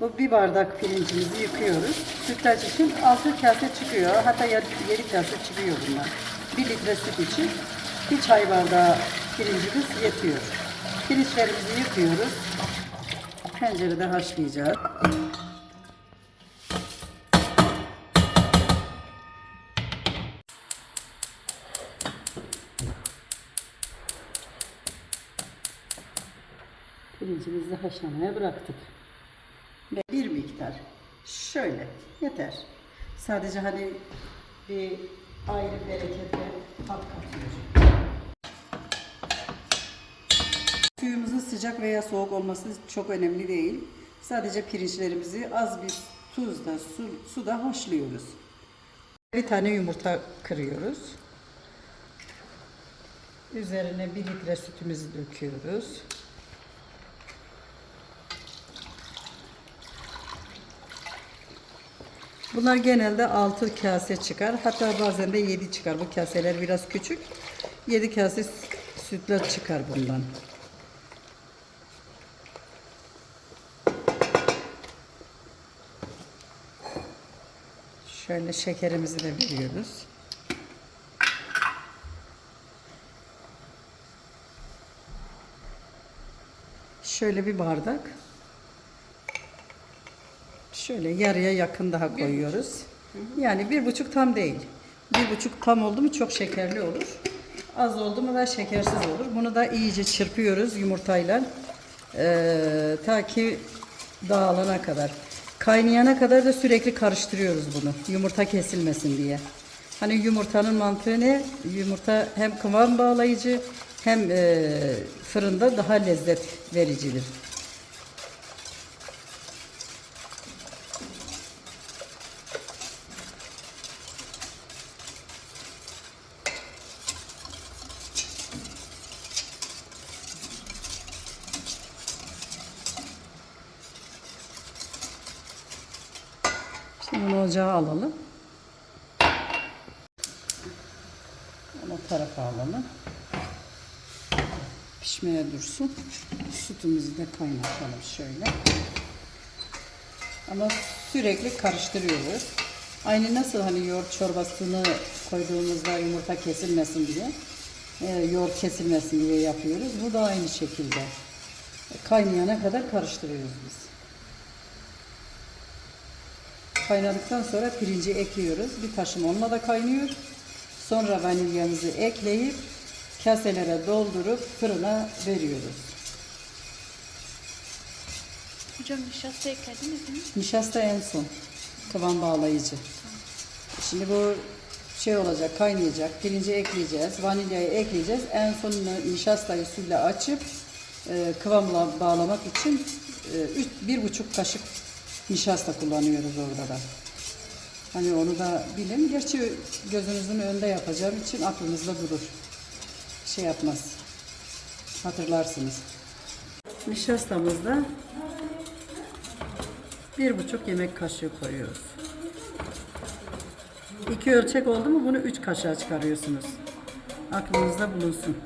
Bu bir bardak pirincimizi yıkıyoruz. Sütlaç için 6 kase çıkıyor. Hatta 7 kase çıkıyor bunlar. 1 litre süt için bir çay bardağı pirincimiz yetiyor. Pirinçlerimizi yıkıyoruz. Tencerede haşlayacağız. Pirincimizi haşlamaya bıraktık. Ve bir miktar şöyle yeter. Sadece hani bir ayrı bereketle tat katıyor. Suyumuzun sıcak veya soğuk olması çok önemli değil. Sadece pirinçlerimizi az bir tuzla, su, suda haşlıyoruz. Bir tane yumurta kırıyoruz. Üzerine bir litre sütümüzü döküyoruz. Bunlar genelde 6 kase çıkar. Hatta bazen de 7 çıkar. Bu kaseler biraz küçük. 7 kase sütlaç çıkar bundan. Şöyle şekerimizi de veriyoruz. Şöyle bir bardak. Şöyle yarıya yakın daha koyuyoruz. Yani bir buçuk tam değil. Bir buçuk tam oldu mu çok şekerli olur. Az oldu mu da şekersiz olur. Bunu da iyice çırpıyoruz yumurtayla. Ee, ta ki dağılana kadar. Kaynayana kadar da sürekli karıştırıyoruz bunu. Yumurta kesilmesin diye. Hani yumurtanın mantığı ne? Yumurta hem kıvam bağlayıcı hem e, fırında daha lezzet vericidir. Ocağa alalım. Onu tarafa alalım. Pişmeye dursun. Sütümüzü de kaynatalım şöyle. Ama sürekli karıştırıyoruz. Aynı nasıl hani yoğurt çorbasını koyduğumuzda yumurta kesilmesin diye, e, yoğurt kesilmesin diye yapıyoruz. Bu da aynı şekilde. Kaynayana kadar karıştırıyoruz biz. Kaynadıktan sonra pirinci ekliyoruz. Bir taşım onunla da kaynıyor. Sonra vanilyamızı ekleyip kaselere doldurup fırına veriyoruz. Hocam nişasta eklediniz mi? Nişasta en son. Kıvam bağlayıcı. Şimdi bu şey olacak, kaynayacak. Pirinci ekleyeceğiz. Vanilyayı ekleyeceğiz. En son nişastayı suyla açıp e, kıvamla bağlamak için e, üç, bir buçuk kaşık nişasta kullanıyoruz orada da. Hani onu da bilin. Gerçi gözünüzün önünde yapacağım için aklınızda durur. Şey yapmaz. Hatırlarsınız. Nişastamızda bir buçuk yemek kaşığı koyuyoruz. İki ölçek oldu mu bunu üç kaşığa çıkarıyorsunuz. Aklınızda bulunsun.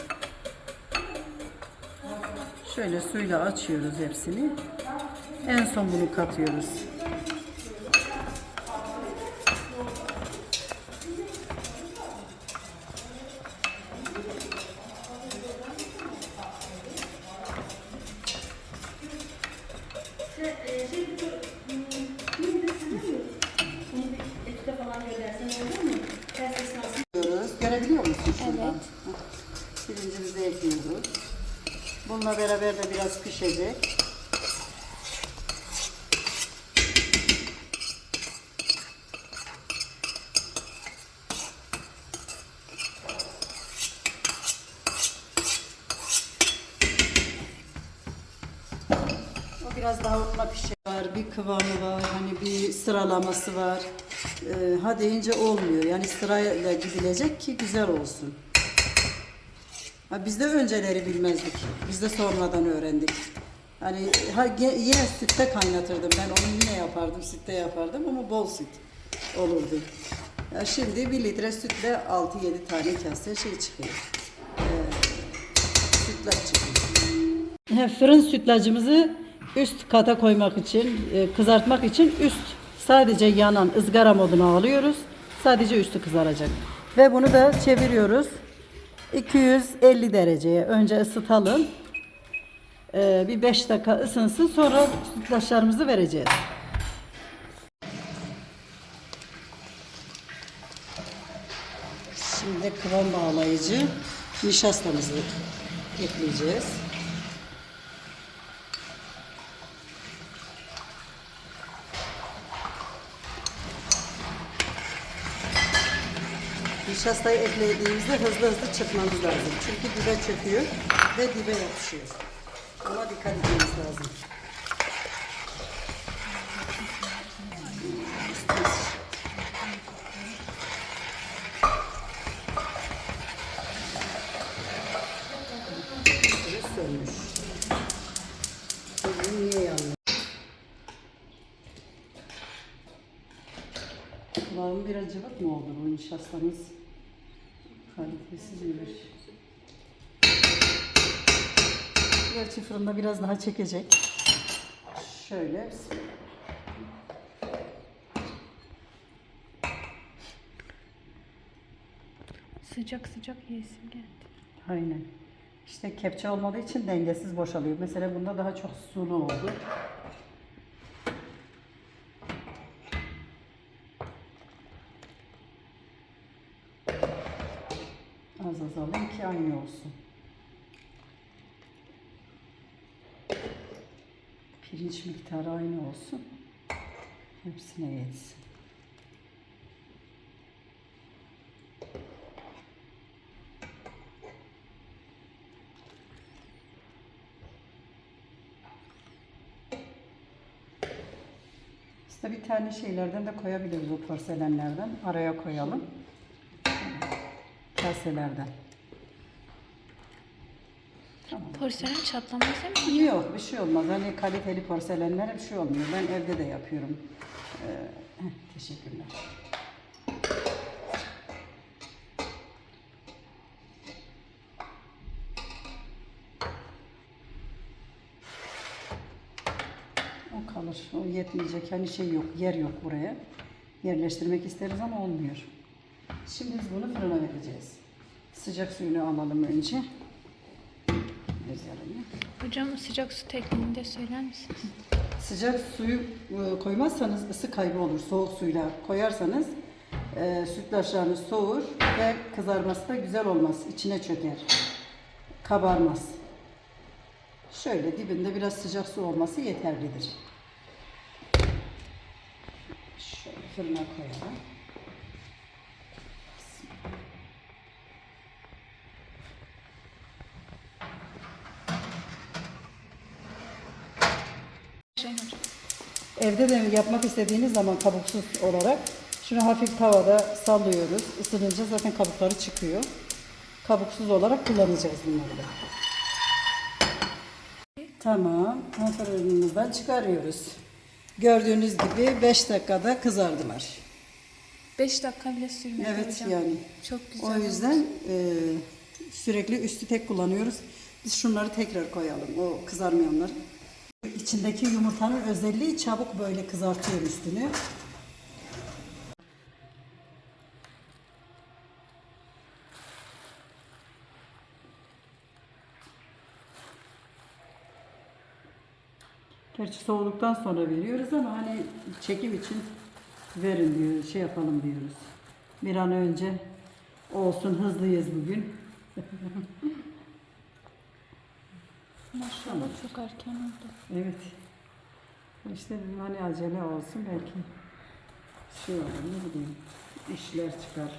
Şöyle suyla açıyoruz hepsini. En son bunu katıyoruz. Görebiliyor musun? Evet. Pirincimizi ekliyoruz. Bununla beraber de biraz pişecek. Biraz daha unla pişer. Var, bir kıvamı var, hani bir sıralaması var. Ee, ha deyince olmuyor. Yani sırayla gidilecek ki güzel olsun. Ha, biz de önceleri bilmezdik. Biz de sonradan öğrendik. Hani ha, yine sütte kaynatırdım. Ben onu yine yapardım, sütte yapardım ama bol süt olurdu. Ya şimdi bir litre sütle 6-7 tane kase şey çıkıyor. Ee, sütlaç çıkıyor. Fırın sütlacımızı üst kata koymak için, e, kızartmak için üst sadece yanan ızgara moduna alıyoruz. Sadece üstü kızaracak. Ve bunu da çeviriyoruz. 250 dereceye önce ısıtalım. Ee, bir 5 dakika ısınsın sonra sütlaçlarımızı vereceğiz. Şimdi kıvam bağlayıcı nişastamızı ekleyeceğiz. Nişastayı eklediğimizde hızlı hızlı çırpmamız lazım. Çünkü dibe çöküyor ve dibe yapışıyor. Ona dikkat etmemiz lazım. Sönmüş. Bugün niye yanmıyor? Kıvamı biraz cıvık mı oldu bu nişastamız? Kalitesiz bir. Gerçi fırında biraz daha çekecek. Şöyle. Sıcak sıcak yesim geldi. Aynen. İşte kepçe olmadığı için dengesiz boşalıyor. Mesela bunda daha çok sulu oldu. Az az alayım ki aynı olsun. Pirinç miktarı aynı olsun. Hepsine yetsin. İşte bir tane şeylerden de koyabiliriz o porselenlerden. Araya koyalım. Kaselerden. Tamam. Porselen çatlamaz değil mi? Yok bir şey olmaz. Hani kaliteli porselenlere bir şey olmuyor. Ben evde de yapıyorum. Ee, heh, teşekkürler. O kalır. O yetmeyecek. Hani şey yok. Yer yok buraya. Yerleştirmek isteriz ama olmuyor. Şimdi biz bunu fırına vereceğiz. Sıcak suyunu alalım önce. Üzerine. Hocam sıcak su tekniğini de söyler misiniz? Sıcak suyu e, koymazsanız ısı kaybı olur. Soğuk suyla koyarsanız e, sütlaçlarınız soğur ve kızarması da güzel olmaz. İçine çöker. Kabarmaz. Şöyle dibinde biraz sıcak su olması yeterlidir. Şöyle fırına koyalım. Evde de yapmak istediğiniz zaman kabuksuz olarak şunu hafif tavada sallıyoruz. Isınınca zaten kabukları çıkıyor. Kabuksuz olarak kullanacağız bunları da. Tamam. Fırınımızdan çıkarıyoruz. Gördüğünüz gibi 5 dakikada kızardılar. 5 dakika bile sürmedi Evet hocam. yani. Çok güzel. O yüzden e, sürekli üstü tek kullanıyoruz. Biz şunları tekrar koyalım. O kızarmayanları. İçindeki yumurtanın özelliği çabuk böyle kızartıyor üstünü. Gerçi soğuduktan sonra veriyoruz ama hani çekim için verin diyor, şey yapalım diyoruz. Bir an önce olsun hızlıyız bugün. Maşallah çok erken oldu. Evet. İşte dedim hani acele olsun belki şey olur ne bileyim işler çıkar.